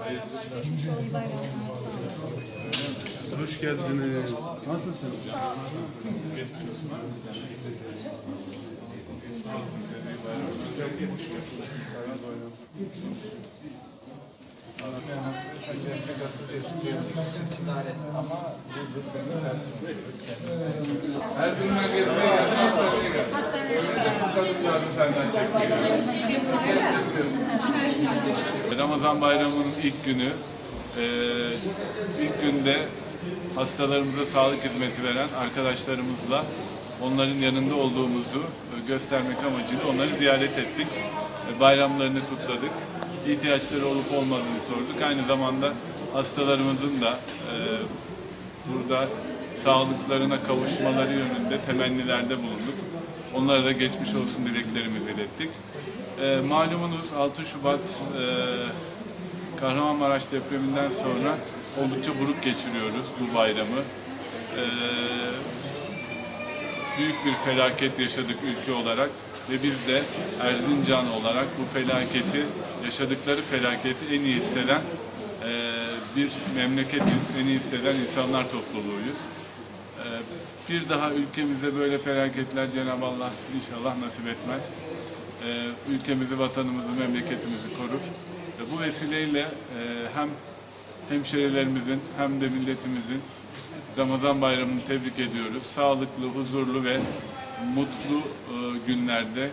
bayramlar, geçmiş olsun bayramlar. Sağ olun. Hoş geldiniz. Nasılsınız? Erzurum'a gezmeye geldim, hastaneye geldim. Ramazan bayramının ilk günü, eee, ilk günde hastalarımıza sağlık hizmeti veren arkadaşlarımızla onların yanında olduğumuzu e, göstermek amacıyla onları ziyaret ettik. E, Bayramlarını kutladık. İhtiyaçları olup olmadığını sorduk. Aynı zamanda hastalarımızın da e, burada sağlıklarına kavuşmaları yönünde temennilerde bulunduk. Onlara da geçmiş olsun dileklerimizi ilettik. E, malumunuz 6 Şubat e, Kahramanmaraş depreminden sonra oldukça buruk geçiriyoruz bu bayramı. E, büyük bir felaket yaşadık ülke olarak ve biz de Erzincan olarak bu felaketi, yaşadıkları felaketi en iyi hisseden e, bir memleketiz, en iyi hisseden insanlar topluluğuyuz. E, bir daha ülkemize böyle felaketler Cenab-ı Allah inşallah nasip etmez. E, ülkemizi, vatanımızı, memleketimizi korur. Bu vesileyle e, hem hemşerilerimizin hem de milletimizin Ramazan bayramını tebrik ediyoruz. Sağlıklı, huzurlu ve mutlu e, günlerde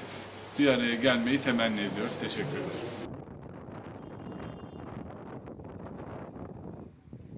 bir araya gelmeyi temenni ediyoruz. Teşekkür ederim.